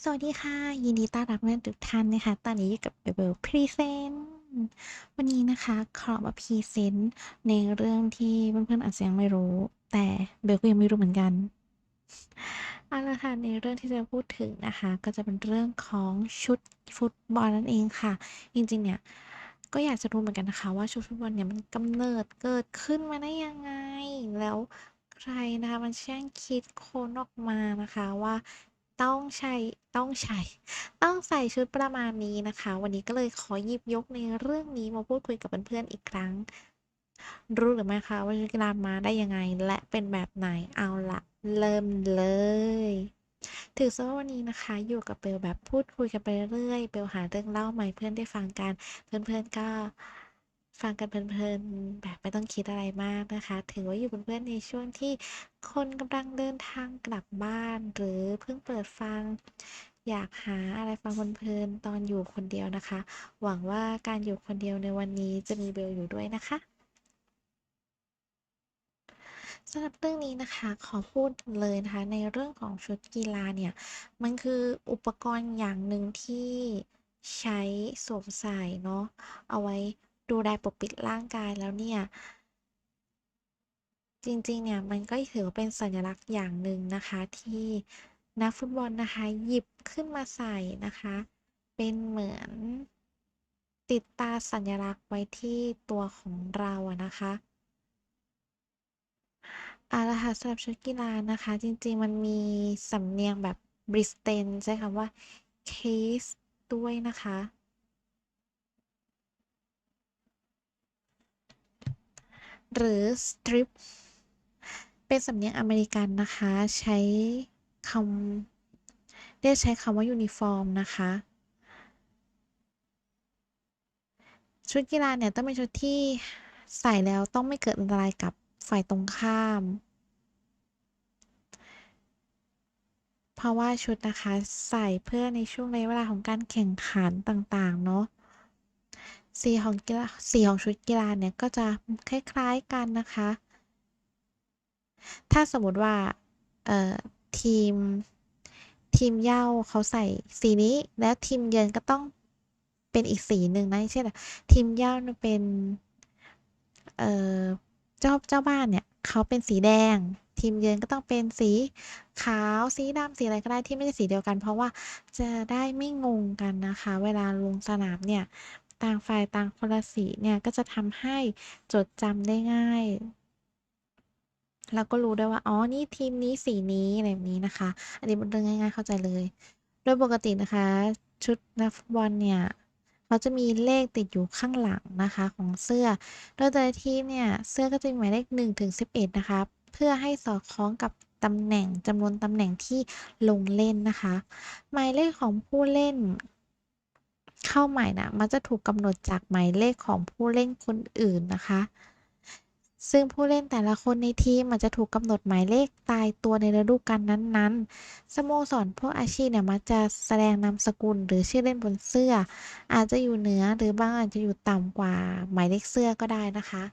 สวัสดีค่ะ ยินดีต้อนรับทุกท่านนะคะ ตอนนี้อยู่กับเบลเบลพรีเซนต์วันนี้นะคะขอมาพรีเซนต์ในเรื่องที่เพื่อนๆอาจจะยังไม่รู้ แต่เบลก็ยังไม่รู้เหมือนกันเอาละค่ะในเรื่องที่จะพูดถึงนะคะ ก็จะเป็นเรื่องของชุดฟุตบอลนั่นเองค่ะ จริงๆเนี่ยก็อยากจะรู้เหมือนกันนะคะว่าชุดฟุตบอลเนี่ยมันกำเนิดเกิดขึ้นมาได้ยังไง แล้วใครนะคะมันช่างคิดค้นออกมานะคะว่าต้องใช้ ต้องใช้ ต้องใส่ชุดประมาณนี้นะคะ วันนี้ก็เลยขอหยิบยกในเรื่องนี้มาพูดคุยกับเพื่อนๆอีกครั้ง รู้หรือไม่คะว่าชุดกีฬามาได้ยังไง และเป็นแบบไหนเอาละเริ่มเลยถือซะว่าวันนี้นะคะ อยู่กับเบลแบบพูดคุยกันไปเรื่อยเบลหาเรื่องเล่าใหม่เพื่อนได้ฟังกัน เพื่อนๆก็ ฟังกันเพลินๆแบบไม่ต้องคิดอะไรมากนะคะ ถือว่าอยู่เป็นเพื่อนในช่วงที่คนกำลังเดินทางกลับบ้าน หรือเพิ่งเปิดฟัง อยากหาอะไรฟังเพลินๆตอนอยู่คนเดียวนะคะ หวังว่าการอยู่คนเดียวในวันนี้จะมีเบลอยู่ด้วยนะคะสำหรับเรื่องนี้นะคะขอพูดเลยนะคะ ในเรื่องของชุดกีฬาเนี่ย มันคืออุปกรณ์อย่างหนึ่งที่ใช้สวมใส่เนาะเอาไว้ ดูแลปกปิดร่างกายแล้วเนี่ย จริงๆเนี่ยมันก็ถือว่าเป็นสัญลักษณ์อย่างหนึ่งนะคะที่นักฟุตบอลนะคะหยิบขึ้นมาใส่นะคะ เป็นเหมือนติดตาสัญลักษณ์ไว้ที่ตัวของเราอะนะคะเอาละค่ะสำหรับชุดกีฬานะคะ จริงๆมันมีสำเนียงแบบบริสเตนใช้คำว่า case ด้วยนะคะ หรือ strip เป็นสำเนียงอเมริกันนะคะ ใช้คำเรียกใช้คำว่ายูนิฟอร์มนะคะ ชุดกีฬาเนี่ยต้องเป็นชุดที่ใส่แล้วต้องไม่เกิดอันตรายกับฝ่ายตรงข้าม เพราะว่าชุดนะคะใส่เพื่อในช่วงระยะเวลาของการแข่งขันต่าง ๆ เนาะ สีของกีฬาสีของชุดกีฬาเนี่ยก็จะคล้ายๆกันนะคะ ถ้าสมมติว่าเอ่อทีมทีมเย่าเขาใส่สีนี้แล้วทีมเยือนก็ต้องเป็นอีกสีหนึ่งนะเช่นทีมเย่าเป็นเอ่อเจ้าเจ้าบ้านเนี่ยเขาเป็นสีแดง ทีมเยือนก็ต้องเป็นสีขาวสีดำสีอะไรก็ได้ที่ไม่ใช่สีเดียวกัน เพราะว่าจะได้ไม่งงกันนะคะ เวลาลงสนามเนี่ย ต่างฝ่ายต่างคนละสีเนี่ยก็จะทำให้จดจำได้ง่ายแล้วก็รู้ได้ว่า อ๋อ นี่ทีมนี้สีนี้อะไรแบบนี้นะคะ อันนี้เป็นเรื่องง่าย ๆ เข้าใจเลย โดยปกตินะคะ ชุดนักฟุตบอลเนี่ยเขาจะมีเลขติดอยู่ข้างหลังนะคะของเสื้อ โดยแต่ละทีมเนี่ยเสื้อก็จะมีหมายเลข1ถึง11 นะคะ เพื่อให้สอดคล้องกับตำแหน่งจำนวนตำแหน่งที่ลงเล่นนะคะ หมายเลขของผู้เล่น เข้าใหม่นะมันจะถูกกำหนดจากหมายเลขของผู้เล่นคนอื่นนะคะ ซึ่งผู้เล่นแต่ละคนในทีมอาจจะถูกกำหนดหมายเลขตายตัวในฤดูกาลนั้นๆ สโมสรพวกอาชีพเนี่ยมักจะแสดงนามสกุลหรือชื่อเล่นบนเสื้อ อาจจะอยู่เหนือหรือบางอาจจะอยู่ต่ำกว่าหมายเลขเสื้อก็ได้นะคะ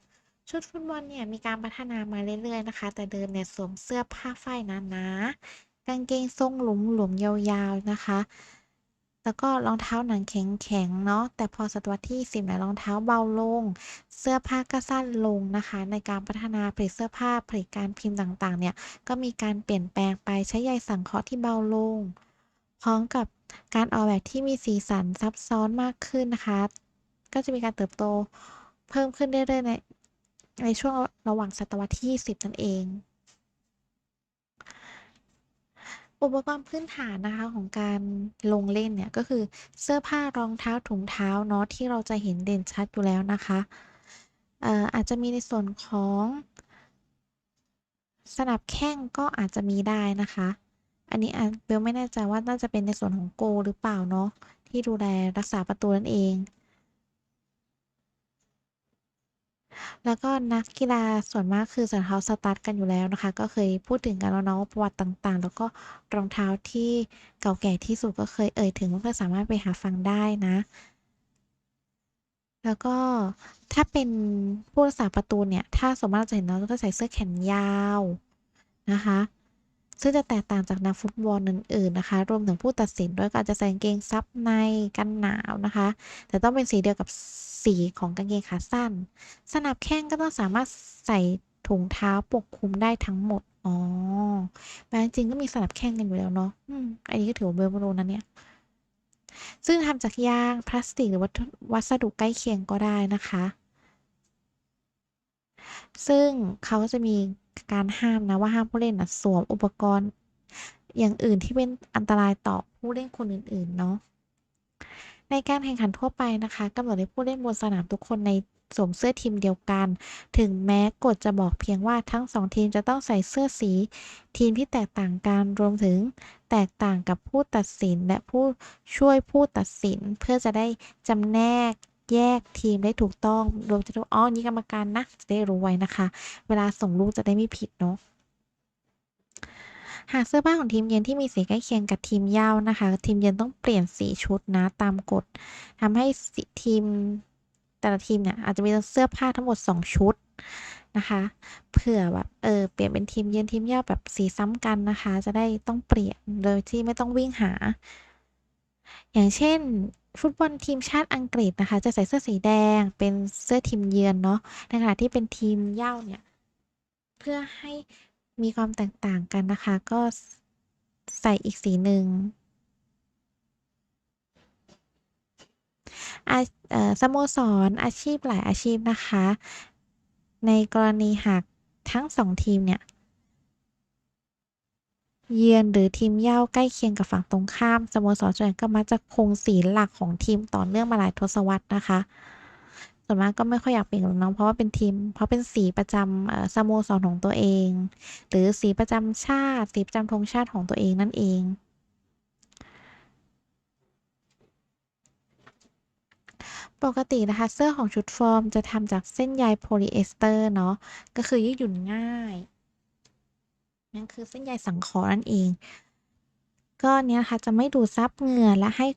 ชุดฟุตบอลเนี่ยมีการพัฒนามาเรื่อยๆนะคะ แต่เดิมเนี่ยสวมเสื้อผ้าฝ้ายหนาๆกางเกงทรงหลุมๆยาวๆนะคะ แล้วก็รองเท้าหนังแข็งๆเนาะแต่พอศตวรรษที่ 10เนี่ยรองเท้าเบาลง เสื้อผ้าก็สั้นลงนะคะ ในการพัฒนาผลิตเสื้อผ้าผลิตการพิมพ์ต่างๆเนี่ยก็มีการเปลี่ยนแปลงไปใช้ใยสังเคราะห์ที่เบาลง พร้อมกับการออกแบบที่มีสีสันซับซ้อนมากขึ้นนะคะ ก็จะมีการเติบโตเพิ่มขึ้นเรื่อยๆในในช่วงระหว่างศตวรรษที่20นั่นเอง อุปกรณ์พื้นฐานนะคะของการลงเล่นเนี่ยก็คือเสื้อผ้ารองเท้าถุงเท้าเนาะที่เราจะเห็นเด่นชัดอยู่แล้วนะคะอออาจจะมีในส่วนของสนับแข้งก็อาจจะมีได้นะคะ อันนี้เบลไม่แน่ใจว่าน่าจะเป็นในส่วนของโกหรือเปล่าเนาะที่ดูแลรักษาประตูนั่นเอง แล้วก็นักกีฬาส่วนมากคือใส่รองเท้าสตั๊ดกันอยู่แล้วนะคะ ก็เคยพูดถึงกันแล้วเนาะประวัติต่างๆ แล้วก็รองเท้าที่เก่าแก่ที่สุดก็เคยเอ่ยถึงว่าก็สามารถไปหาฟังได้นะ แล้วก็ถ้าเป็นผู้รักษาประตูเนี่ย ถ้าสมมติเราจะเห็นเราก็ใส่เสื้อแขนยาวนะคะ ซึ่งจะแตกต่างจากนักฟุตบอลอื่นๆนะคะ รวมถึงผู้ตัดสินด้วยก็อาจจะใส่กางเกงซับในกันหนาวนะคะ แต่ต้องเป็นสีเดียวกับสีของกางเกงขาสั้น สนับแข้งก็ต้องสามารถใส่ถุงเท้าปกคลุมได้ทั้งหมด อ๋อแต่จริงๆก็มีสนับแข้งกันอยู่แล้วเนาะอืมอันนี้ก็ถือว่าเบลไม่รู้นะเนี่ย ซึ่งทำจากยางพลาสติกหรือวัสดุใกล้เคียงก็ได้นะคะ ซึ่งเขาก็จะมีการห้ามนะว่าห้ามผู้เล่นนะสวมอุปกรณ์ อย่างอื่นที่เป็นอันตรายต่อผู้เล่นคนอื่นๆเนาะในการแข่งขันทั่วไปนะคะกำหนดให้ผู้เล่นบนสนามทุกคนในสวมเสื้อทีมเดียวกัน ถึงแม้กฎจะบอกเพียงว่าทั้งสองทีมจะต้องใส่เสื้อสี ทีมที่แตกต่างกันรวมถึงแตกต่างกับผู้ตัดสินและผู้ช่วยผู้ตัดสิน เพื่อจะได้จำแนก แยกทีมได้ถูกต้องรวมถึงอ๋อนี่กรรมการนะจะได้รู้ไว้นะคะ เวลาส่งลูกจะได้ไม่ผิดเนาะหากเสื้อผ้าของทีมเยือนที่มีสีใกล้เคียงกับทีมเย้านะคะ ทีมเยือนต้องเปลี่ยนสีชุดนะตามกฎทำให้ทีมแต่ละทีมเนี่ยอาจจะมีเสื้อผ้าทั้งหมด 2 ชุดนะคะเผื่อแบบเออเปลี่ยนเป็นทีมเยือนทีมเย้าแบบสีซ้ำกันนะคะ จะได้ต้องเปลี่ยนโดยที่ไม่ต้องวิ่งหา อย่างเช่น ฟุตบอลทีมชาติอังกฤษนะคะ จะใส่เสื้อสีแดง เป็นเสื้อทีมเยือนเนาะในขณะที่เป็นทีมเย้าเนี่ย เพื่อให้มีความแตกต่างกันนะคะ ก็ใส่อีกสีหนึ่งอาเออสโมสรอาชีพหลายอาชีพนะคะ ในกรณีหากทั้งสองทีมเนี่ย เยือนหรือทีมเย้าใกล้เคียงกับฝั่งตรงข้ามสโมสรส่วนใหญ่ก็มักจะคงสีหลักของทีมต่อเนื่องมาหลายทศวรรษนะคะ ส่วนมากก็ไม่ค่อยอยากเปลี่ยนหรอกเนาะเพราะว่าเป็นทีม เพราะเป็นสีประจำสโมสรของตัวเอง หรือสีประจำชาติ สีประจำธงชาติของตัวเองนั่นเองปกตินะคะ เสื้อของชุดฟอร์มจะทำจากเส้นใยโพลีเอสเตอร์เนาะก็คือยืดหยุ่นง่าย นั่นคือเส้นใยสังเคราะห์นั่นเอง ก็เนี้ยนะคะจะไม่ดูดซับเหงื่อและให้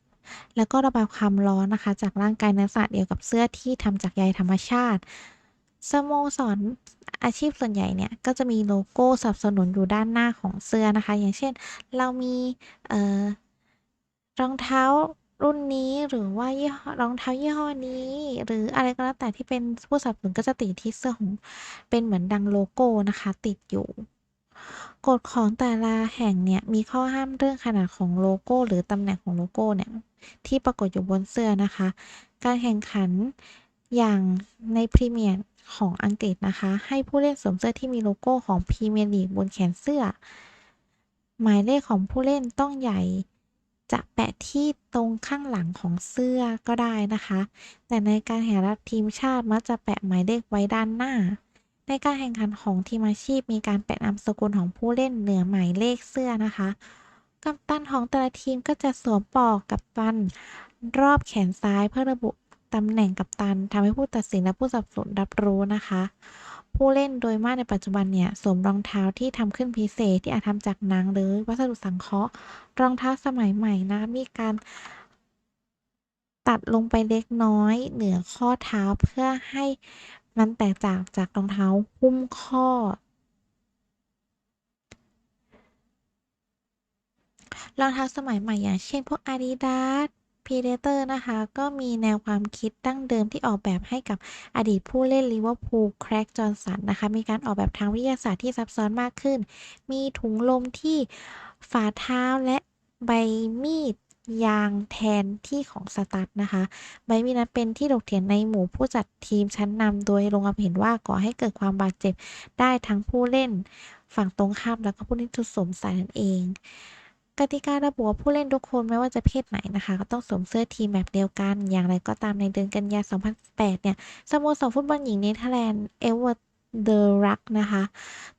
แล้วก็ระบายความร้อนนะคะ จากร่างกายในลักษณะเดียวกับเสื้อที่ทำจากใยธรรมชาติสโมสรอาชีพส่วนใหญ่เนี่ย ก็จะมีโลโก้สนับสนุนอยู่ด้านหน้าของเสื้อนะคะ อย่างเช่น เรามีรองเท้ารุ่นนี้หรือว่ายี่ห้อรองเท้ายี่ห้อนี้ หรืออะไรก็แล้วแต่ที่เป็นผู้สนับสนุนก็จะติดที่เสื้อของเป็นเหมือนดังโลโก้นะคะ ติดอยู่ กฎของแต่ละแห่งเนี่ยมีข้อห้ามเรื่องขนาดของโลโก้ หรือตำแหน่งของโลโก้เนี่ยที่ปรากฏอยู่บนเสื้อนะคะ การแข่งขันอย่างในพรีเมียร์ของอังกฤษนะคะ ให้ผู้เล่นสวมเสื้อที่มีโลโก้ของพรีเมียร์ลีกบนแขนเสื้อ หมายเลขของผู้เล่นต้องใหญ่จะแปะที่ตรงข้างหลังของเสื้อก็ได้นะคะ แต่ในการแข่งขันทีมชาติมักจะแปะหมายเลขไว้ด้านหน้า ในการแข่งขันของทีมอาชีพมีการแปะนามสกุลของผู้เล่นเหนือหมายเลขเสื้อนะคะกัปตันของแต่ละทีมก็จะสวมปลอกกัปตัน รอบแขนซ้ายเพื่อระบุตำแหน่งกัปตันทำให้ผู้ตัดสินและผู้สับสนุนรับรู้นะคะ ผู้เล่นโดยมากในปัจจุบันเนี่ยสวมรองเท้าที่ทำขึ้นพิเศษที่อาจทำจากหนังหรือวัสดุสังเคราะห์ รองเท้าสมัยใหม่นะมีการตัดลงไปเล็กน้อยเหนือข้อเท้าเพื่อให้ มันแตกต่างจากรองเท้าหุ้มข้อ รองเท้าสมัยใหม่อย่างเช่นพวก Adidas Predator นะคะ ก็มีแนวความคิดดั้งเดิมที่ออกแบบให้กับอดีตผู้เล่นลิเวอร์พูลแคร็กจอห์นสันนะคะ มีการออกแบบทางวิทยาศาสตร์ที่ซับซ้อนมากขึ้น มีถุงลมที่ฝ่าเท้าและใบมีด ยางแทนที่ของสตั๊ดนะคะ ใบมีนั้นเป็นที่ถกเถียงในหมู่ผู้จัดทีมชั้นนำโดยลงความเห็นว่าก่อให้เกิดความบาดเจ็บได้ทั้งผู้เล่นฝั่งตรงข้ามแล้วก็ผู้เล่นทุกสวมใส่นั่นเอง กติการะบุว่าผู้เล่นทุกคนไม่ว่าจะเพศไหนนะคะ ก็ต้องสวมเสื้อทีมแบบเดียวกัน อย่างไรก็ตามในเดือนกันยายน 2008 เนี่ยสโมสรฟุตบอลหญิงเนเธอร์แลนด์เอเวอร์ เดอรักนะคะ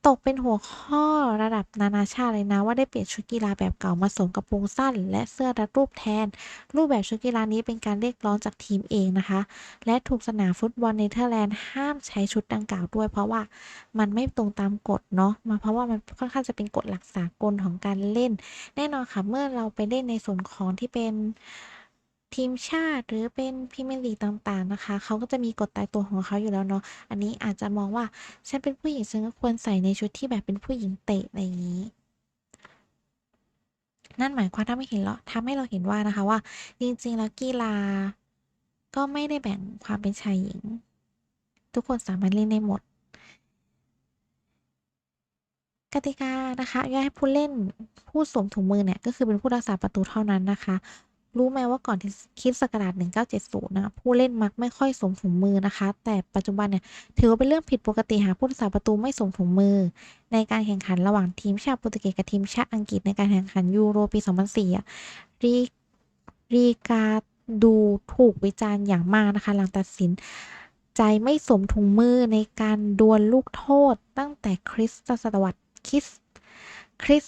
ตกเป็นหัวข้อระดับนานาชาติเลยนะ ว่าได้เปลี่ยนชุดกีฬาแบบเก่ามาสวมกระโปรงสั้น และเสื้อรัดรูปแทน รูปแบบชุดกีฬานี้เป็นการเรียกร้องจากทีมเองนะคะ และถูกสนามฟุตบอลเนเธอร์แลนด์ห้ามใช้ชุดดังกล่าวด้วย เพราะว่ามันไม่ตรงตามกฎเนาะมาเพราะว่ามันค่อนข้างจะเป็นกฎหลักสากลของการเล่น แน่นอนค่ะเมื่อเราไปเล่นในส่วนของที่เป็น ทีมชาติหรือเป็นพรีเมียร์ลีกต่างๆนะคะ เขาก็จะมีกฎตายตัวของเขาอยู่แล้วเนาะอันนี้อาจจะมองว่าฉันเป็นผู้หญิงฉันก็ควรใส่ในชุดที่แบบเป็นผู้หญิงเตะอะไรอย่างนี้ นั่นหมายความทำให้เห็นแล้วทำให้เราเห็นว่านะคะว่า จริงๆแล้วกีฬา ก็ไม่ได้แบ่งความเป็นชายหญิง ทุกคนสามารถเล่นได้หมดกติกานะคะอนุญาให้ผู้เล่นผู้สวมถุงมือเนี่ยก็คือเป็นผู้รักษาประตูเท่านั้นนะคะ รู้ไหมว่าก่อนที่คริดศักราช1970 นะผู้เล่นมักไม่ค่อยสวมถุงมือนะคะ แต่ปัจจุบันเนี่ยถือว่าเป็นเรื่องผิดปกติหากผู้รักษาประตูไม่สวมถุงมือ ในการแข่งขันระหว่างทีมชาติโปรตุเกสกับทีมชาติอังกฤษในการแข่งขันยูโรปี 2004อะรีรีการดูถูกวิจารณ์อย่างมากนะคะ หลังตัดสินใจไม่สวมถุงมือในการดวลลูกโทษตั้งแต่คริสตศตวรรษคริสคริส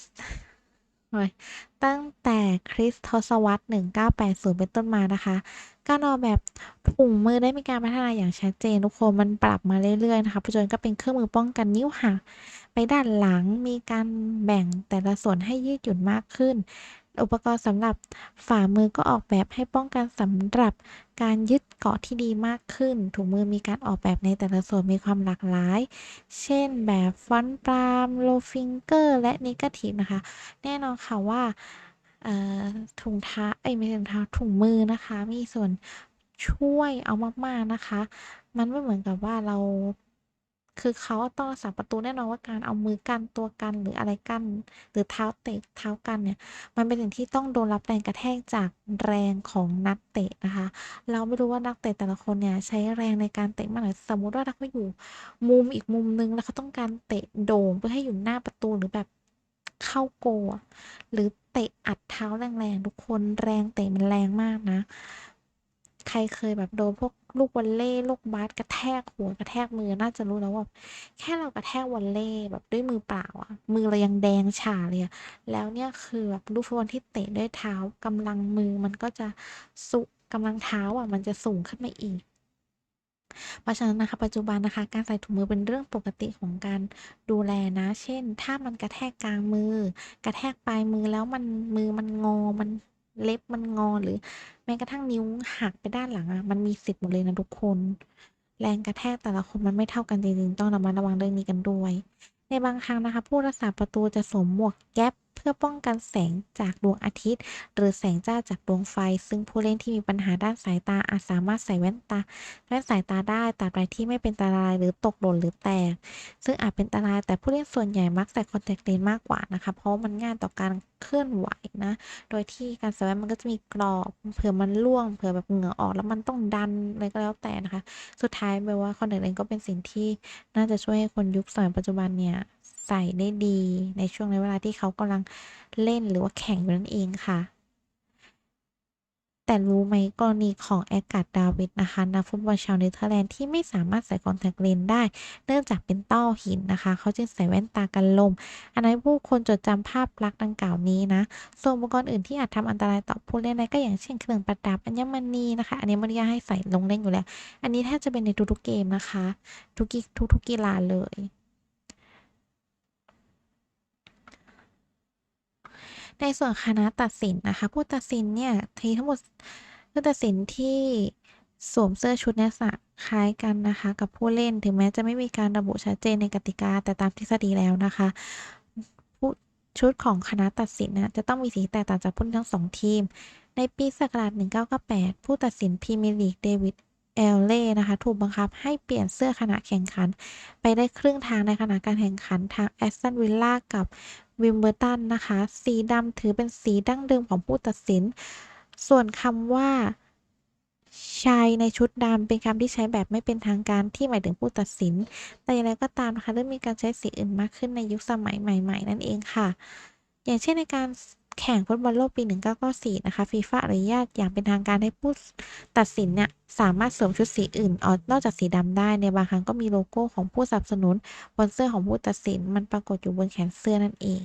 ตั้งแต่คริสตศวรรษ 1980 เป็นต้นมานะคะ การออกแบบถุงมือได้มีการพัฒนาอย่างชัดเจนทุกคนมันปรับมาเรื่อยๆนะคะปัจจุบันก็เป็นเครื่องมือป้องกันนิ้วหักไปด้านหลังมีการแบ่งแต่ละส่วนให้ยืดหยุ่นมากขึ้น อุปกรณ์สำหรับฝ่ามือก็ออกแบบให้ป้องกันสำหรับการยึดเกาะที่ดีมากขึ้น ถุงมือมีการออกแบบในแต่ละส่วนมีความหลากหลาย เช่นแบบฟอนต์ปรามโลฟิงเกอร์ และนิกาทีฟนะคะ แน่นอนค่ะว่าถุงเท้าเอ้ไม่ใช่ถุงเท้าถุงมือนะคะ มีส่วนช่วยเอามาก ๆ นะคะ มันไม่เหมือนกับว่าเรา คือเขาต้องรักษาประตูแน่นอนว่าการเอามือกันตัวกันหรืออะไรกัน หรือเท้าเตะเท้ากันเนี่ย มันเป็นสิ่งที่ต้องโดนรับแรงกระแทกจากแรงของนักเตะนะคะ เราไม่รู้ว่านักเตะแต่ละคนเนี่ยใช้แรงในการเตะมากหน่อยสมมุติว่าเขาอยู่มุมอีกมุมนึงแล้วเขาต้องการเตะโด่งเพื่อให้อยู่หน้าประตูหรือแบบเข้าโกหรือเตะอัดเท้าแรงๆทุกคนแรงเตะมันแรงมากนะ ใครเคยแบบโดนพวกลูกวอลเลย์ลูกบาสกระแทกหัวกระแทกมือน่าจะรู้แล้วว่าแค่เรากระแทกวอลเลย์แบบด้วยมือเปล่าอะมือเรายังแดงฉ่าเลยอะแล้วเนี่ยคือแบบลูกฟุตบอลที่เตะด้วยเท้ากำลังมือมันก็จะสุกำลังเท้าอะมันจะสูงขึ้นมาอีกเพราะฉะนั้นนะคะปัจจุบันนะคะการใส่ถุงมือเป็นเรื่องปกติของการดูแลนะ เช่น ถ้ามันกระแทกกลางมือ กระแทกปลายมือแล้วมันมือมันงอมัน เล็บมันงอหรือ แม้กระทั่งนิ้วหักไปด้านหลังอะมันมีสิทธิ์หมดเลยนะทุกคน แรงกระแทกแต่ละคนมันไม่เท่ากันจริงๆต้องระมัดระวังเรื่องนี้กันด้วย ในบางครั้งนะคะ ผู้รักษาประตูจะสวมหมวกแก๊ป เพื่อป้องกันแสงจากดวงอาทิตย์ หรือแสงจ้าจากดวงไฟ ซึ่งผู้เล่นที่มีปัญหาด้านสายตาอาจสามารถใส่แว่นตาแว่นสายตาได้ตราบใดที่ไม่เป็นอันตรายหรือตกหล่นหรือแตก ซึ่งอาจเป็นอันตรายแต่ผู้เล่นส่วนใหญ่มักใส่คอนแทคเลนส์มากกว่านะคะ เพราะมันง่ายต่อการเคลื่อนไหวนะ โดยที่การใส่แว่นมันก็จะมีกรอบเผื่อมันร่วงเผื่อแบบเหงื่อออกแล้วมันต้องดันอะไรก็แล้วแต่นะคะ สุดท้ายแปลว่าคอนแทคเลนส์ก็เป็นสิ่งที่น่าจะช่วยให้คนยุคสมัยปัจจุบันเนี่ย ใส่ได้ดี ในช่วงในเวลาที่เขากำลังเล่นหรือว่าแข่งอยู่นั่นเองค่ะ แต่รู้ไหมกรณีของแอการ์ดดาวิดนะคะนักฟุตบอลชาวเนเธอร์แลนด์ที่ไม่สามารถใส่คอนแทคเลนส์ได้ เนื่องจากเป็นต้อหินนะคะ เขาจึงใส่แว่นตากันลม อันนั้นผู้คนจดจำภาพลักษณ์ดังกล่าวนี้นะ ส่วนอุปกรณ์อื่นที่อาจทำอันตรายต่อผู้เล่นได้ก็อย่างเช่นเครื่องประดับอัญมณีนะคะ อันนี้ไม่ได้ให้ใส่ลงเล่นอยู่แล้ว อันนี้แทบจะเป็นในทุกๆเกมนะคะ ทุกทุกๆกีฬาเลย ในส่วนคณะตัดสินนะคะ ผู้ตัดสินเนี่ยทีทั้งหมดผู้ตัดสินที่สวมเสื้อชุดนักศึกษาคล้ายกันนะคะ กับผู้เล่นถึงแม้จะไม่มีการระบุชัดเจนในกติกา แต่ตามทฤษฎีแล้วนะคะผู้ชุดของคณะตัดสินนะจะต้องมีสีแตกต่างจากผู้ทั้งสองทีม ในปีศักราช1998 ผู้ตัดสินพรีเมียร์ลีกเดวิด เอลเล่นะคะ ถูกบังคับให้เปลี่ยนเสื้อขณะแข่งขัน ไปได้ครึ่งทางในขณะการแข่งขันทางแอสตันวิลล่ากับวิมเบอร์ตันนะคะ สีดำถือเป็นสีดั้งเดิมของผู้ตัดสิน ส่วนคำว่าชายในชุดดำเป็นคำที่ใช้แบบไม่เป็นทางการที่หมายถึงผู้ตัดสิน แต่อย่างไรก็ตามนะคะเริ่มมีการใช้สีอื่นมากขึ้นในยุคสมัยใหม่ ๆ นั่นเองค่ะ อย่างเช่นในการ แข่งฟุตบอลโลกปี 1994 นะคะฟีฟ่าอนุญาตอย่างเป็นทางการให้ผู้ตัดสินเนี่ยสามารถสวมชุดสีอื่นนอกจากสีดำได้ ในบางครั้งก็มีโลโก้ของผู้สนับสนุนบนเสื้อของผู้ตัดสิน มันปรากฏอยู่บนแขนเสื้อนั่นเอง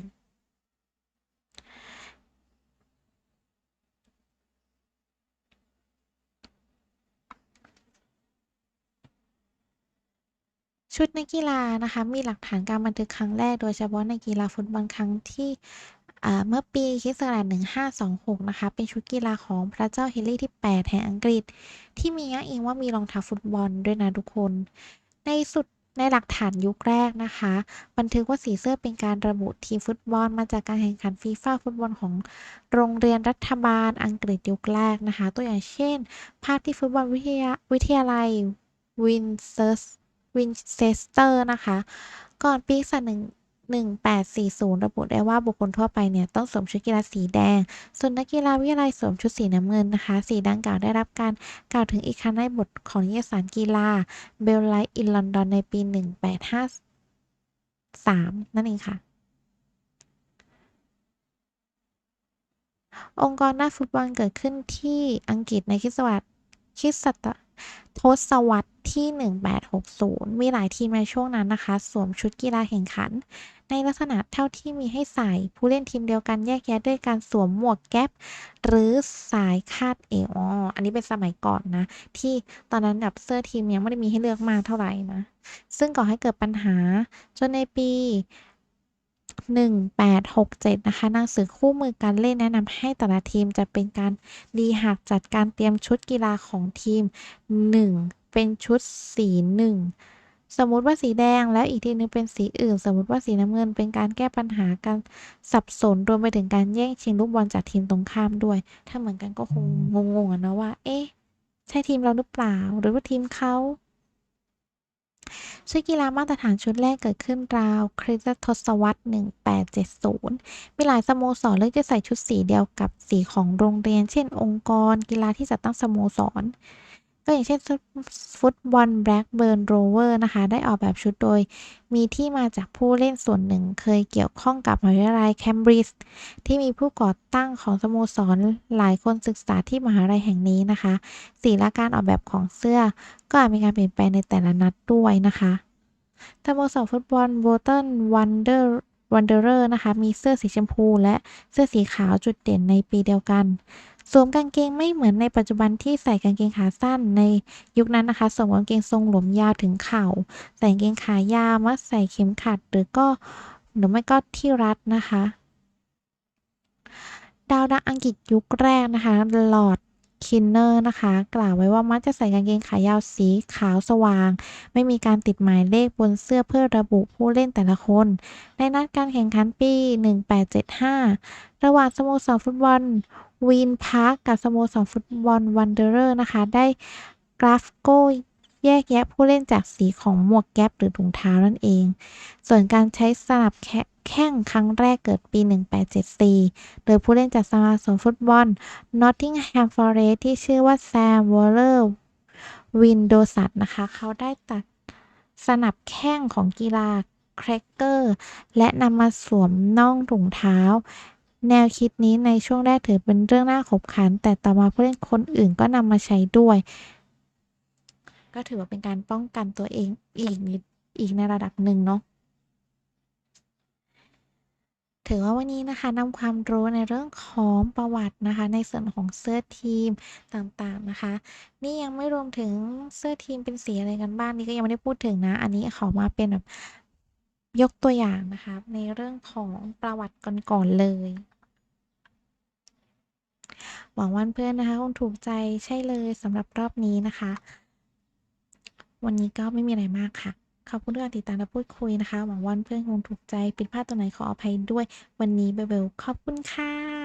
ชุดนักกีฬานะคะมีหลักฐานการบันทึกครั้งแรกโดยเฉพาะในกีฬาฟุตบอลครั้งที่ เมื่อปีคิสต์ศักราช1526 นะคะ เป็นชุดกีฬาของพระเจ้าเฮนรี่ที่ 8 แห่งอังกฤษ ที่มีอ้างอิงว่ามีรองเท้าฟุตบอลด้วยนะทุกคน ในสุดในหลักฐานยุคแรกนะคะ บันทึกว่าสีเสื้อเป็นการระบุทีมฟุตบอลมาจากการแข่งขันฟีฟ่าฟุตบอลของโรงเรียนรัฐบาลอังกฤษยุคแรกนะคะ ตัวอย่างเช่น ภาพที่ฟุตบอลวิทยาวิทยาลัยวินเซสวินเซสเตอร์นะคะ ก่อนปีศาจหนึ่ง 1840 ระบุได้ว่าบุคคลทั่วไปเนี่ยต้องสวมชุดกีฬาสีแดง ส่วนนักกีฬาวิทยาลัยสวมชุดสีน้ำเงินนะคะ สีดังกล่าวได้รับการกล่าวถึงอีกครั้งในบทของนิยสารกีฬาเบลไลท์อินลอนดอนในปี 1853 นั่นเองค่ะองค์กรนักฟุตบอลเกิดขึ้นที่อังกฤษในคริสตศตวรรษคริสตทศวรรษที่ 1860 มีหลายทีมในช่วงนั้นนะคะ สวมชุดกีฬาแข่งขัน ในลักษณะเท่าที่มีให้ใส่ ผู้เล่นทีมเดียวกันแยกแยะด้วยการสวมหมวกแก๊ปหรือสายคาดเอวอ๋ออันนี้เป็นสมัยก่อนนะ ที่ตอนนั้นแบบเสื้อทีมยังไม่ได้มีให้เลือกมากเท่าไหร่นะ ซึ่งก่อให้เกิดปัญหา จนในปี 1867 นะคะหนังสือคู่มือการเล่นแนะนำให้แต่ละทีมจะเป็นการดีหากจัดการเตรียมชุดกีฬาของทีม 1 เป็นชุดสีหนึ่ง สมมุติว่าสีแดงแล้วอีกทีนึงเป็นสีอื่น สมมุติว่าสีน้ำเงินเป็นการแก้ปัญหาการสับสนรวมไปถึงการแย่งชิงลูกบอลจากทีมตรงข้ามด้วย ถ้าเหมือนกันก็คงงงๆอะนะว่า เอ๊ะใช่ทีมเราหรือเปล่า หรือว่าทีมเขาชุดกีฬามาตรฐานชุดแรกเกิดขึ้นราวคริสตทศวรรษ 1870 มีหลายสโมสรเลือกจะใส่ชุดสีเดียวกับสีของโรงเรียน เช่น องค์กร กีฬาที่จัดตั้งสโมสร ก็อย่างเช่นฟุตบอลแบล็กเบิร์นโรเวอร์นะคะ ได้ออกแบบชุดโดย มีที่มาจากผู้เล่นส่วนหนึ่งเคยเกี่ยวข้องกับมหาวิทยาลัยแคมบริดจ์ที่มีผู้ก่อตั้งของสโมสรหลายคนศึกษาที่มหาลัยแห่งนี้นะคะ สีและการออกแบบของเสื้อ ก็อาจมีการเปลี่ยนแปลงในแต่ละนัดด้วยนะคะสโมสรฟุตบอลโบตันวันเดอร์วันเดอร์นะคะ มีเสื้อสีชมพูและเสื้อสีขาวจุดเด่นในปีเดียวกัน สวมกางเกงไม่เหมือนในปัจจุบันที่ใส่กางเกงขาสั้นในยุคนั้นนะคะสวมกางเกงทรงหลวมยาวถึงเข่า ใส่กางเกงขายาวมัดใส่เข็มขัดหรือก็หรือไม่ก็ที่รัดนะคะ ดาวดังอังกฤษยุคแรกนะคะลอร์ด คินเนอร์นะคะ กล่าวไว้ว่ามักจะใส่กางเกงขายาวสีขาวสว่าง ไม่มีการติดหมายเลขบนเสื้อเพื่อระบุผู้เล่นแต่ละคน ในนัดการแข่งขันปี 1875 ระหว่างสโมสรฟุตบอลวีนพาร์กกับสโมสรฟุตบอลวันเดอร์นะคะ ได้กราฟโก แยกแยะผู้เล่นจากสีของหมวกแก๊ปหรือถุงเท้านั่นเอง ส่วนการใช้สนับแข่งครั้งแรกเกิดปี 1874 โดยผู้เล่นจากสมาคมฟุตบอล Nottingham Forest ที่ชื่อว่าแซมวอลเลอร์วินโดสัตนะคะ เขาได้ตัดสนับแข้งของกีฬาแครกเกอร์ และนำมาสวมน่องถุงเท้า แนวคิดนี้ในช่วงแรกถือเป็นเรื่องน่าขบขัน แต่ต่อมาผู้เล่นคนอื่นก็นำมาใช้ด้วย ก็ถือว่าเป็นการป้องกันตัวเองอีกนิดอีกในระดับหนึ่งเนาะถือว่าวันนี้นะคะนำความรู้ในเรื่องของประวัตินะคะ ในส่วนของเสื้อทีมต่างๆนะคะ นี่ยังไม่รวมถึงเสื้อทีมเป็นสีอะไรกันบ้างนี่ก็ยังไม่ได้พูดถึงนะ อันนี้ขอมาเป็นแบบยกตัวอย่างนะคะ ในเรื่องของประวัติก่อนๆเลยหวังว่าเพื่อนนะคะคงถูกใจใช่เลยสำหรับรอบนี้นะคะ วันนี้ก็ไม่มีอะไรมากค่ะ ขอบคุณที่ติดตามและพูดคุยนะคะ หวังว่าเพื่อนคงถูกใจผิดพลาดตัวไหนขออภัยด้วย วันนี้เบลเบลขอบคุณค่ะ